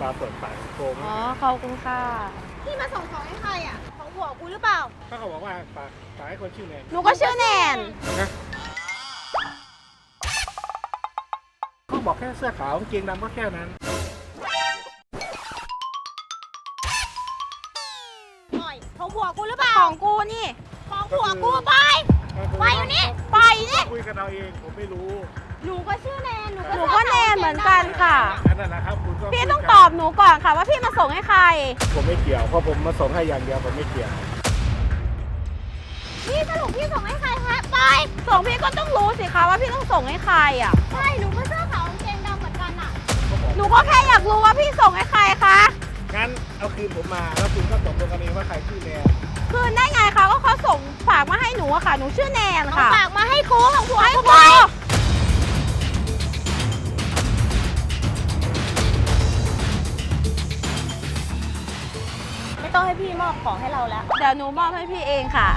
ปลาเปิดปากโกงอ๋อขอบคุณค่ะ พี่มาส่งของให้ใครอะ ของผัวกูหรือเปล่า เขาก็บอกว่าปลาปลาให้คนชื่อแนนหนูก็ชื่อแนน นะเขาบอกแค่เสื้อขาวกางเกงดำก็แค่นั้น หน่อย ของผัวกูหรือเปล่า ของกูนี่ ของผัวกูไป ไปอยู่นี่ ไปนี่ คุยกันเอาเองผมไม่รู้หนูก็ชื่อแนน หนูหนูก็แนนเหมือนกันค่ะ อันนั้นนะครับคุณก็ พี่ต้องตอบหนูก่อนค่ะ ว่าพี่มาส่งให้ใคร ผมไม่เกี่ยวเพราะผมมาส่งให้อย่างเดียวผมไม่เกี่ยว พี่สรุปพี่ส่งให้ใครคะไปส่งพี่ก็ต้องรู้สิคะว่าพี่ต้องส่งให้ใครอะ ใช่หนูก็เสื้อขาวกางเกงดำเหมือนกันอะ หนูก็แค่อยากรู้ว่าพี่ส่งให้ใครคะงั้นเอาคืนผมมาแล้วคุณก็ตกลงกันเองว่าใครชื่อแนนคืนได้ไงคะก็เขาส่งฝากมาให้หนูอะค่ะ หนูชื่อแนนค่ะฝากมาให้กูของผัวให้กูกูไป ต้องให้พี่มอบของให้เราแล้ว เดี๋ยวหนูมอบให้พี่เองค่ะ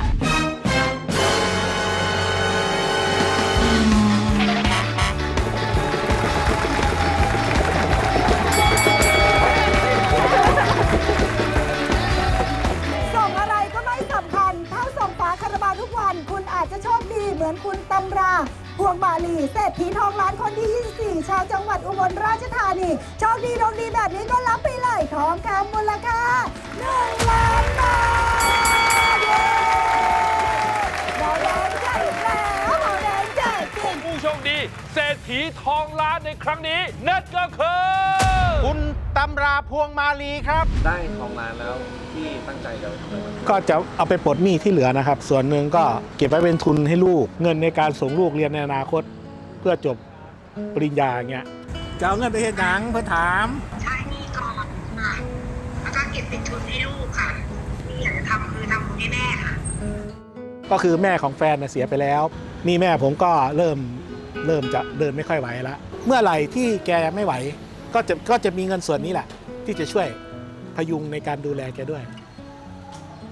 ส่งอะไรก็ไม่สำคัญ ถ้าส่งฝาคาราบาวทุกวัน คุณอาจจะโชคดีเหมือนคุณตำรา พวงมาลีเศรษฐีทองล้านคนที่ 24 ชาวจังหวัดอุบลราชธานีโชคดีดวงดีแบบนี้ก็รับไปเลยทองคำมูลค่า1ล้านบาท ทองล้านในครั้งนี้นั่นก็คือคุณตำราพวงมาลีครับ ได้ทองล้านแล้วที่ตั้งใจจะไปทำอะไรบ้างก็จะเอาไปปลดหนี้ที่เหลือนะครับ ส่วนหนึ่งก็เก็บไว้เป็นทุนให้ลูก เงินในการส่งลูกเรียนในอนาคต เพื่อจบปริญญาอย่างเงี้ยจะเอาเงินไปเฮ็ดหยังเพื่อถาม ใช้หนี้ก่อนค่ะแล้วก็เก็บเป็นทุนให้ลูกค่ะที่อยากจะทำคือทำบุญให้แม่ค่ะก็คือแม่ของแฟนน่ะเสียไปแล้ว นี่แม่ผมก็เริ่ม เริ่มจะเดินไม่ค่อยไหวแล้วเมื่อไหร่ที่แกไม่ไหว ก็จะก็จะมีเงินส่วนนี้แหละ ที่จะช่วยพยุงในการดูแลแกด้วย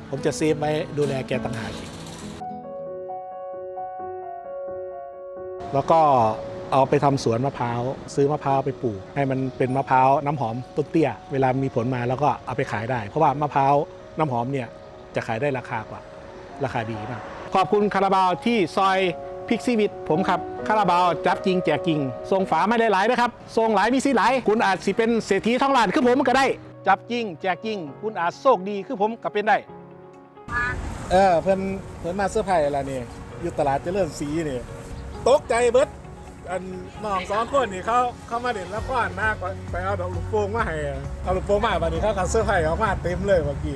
ผมจะเซฟไว้ดูแลแกต่างหากแล้วก็เอาไปทำสวนมะพร้าวซื้อมะพร้าวไปปลูก ให้มันเป็นมะพร้าวน้ำหอมต้นเตี้ย เวลามีผลมาแล้วก็เอาไปขายได้ เพราะว่ามะพร้าวน้ำหอมเนี่ยจะขายได้ราคากว่า ราคาดีมาก ขอบคุณคาราบาวที่ซอย พิกซี่วิทผมครับคาราบาวจับจริงแจกจริงส่งฝาไม่ได้หลายนะครับส่งหลายมีสิหลาย คุณอาจสิเป็นเศรษฐีท้องลานคือผมก็ได้ จับจริงแจกจริง คุณอาจโชคดีคือผมก็เป็นได้ เออเพิ่นเพิ่นมาเสื้อร์ไผ่อะไรนี่อยู่ตลาดเจริญศรีนี่ตกใจเบิดอันน้องสองคนนี่เขาเขามาเด่นแล้วก็หน้าไปเอาดอกลูกโป่งมาให้เอาลูกโป่งมาบัดนี้เขาก็เสื้อร์ไผ่เขามาเต็มเลยเมื่อกี้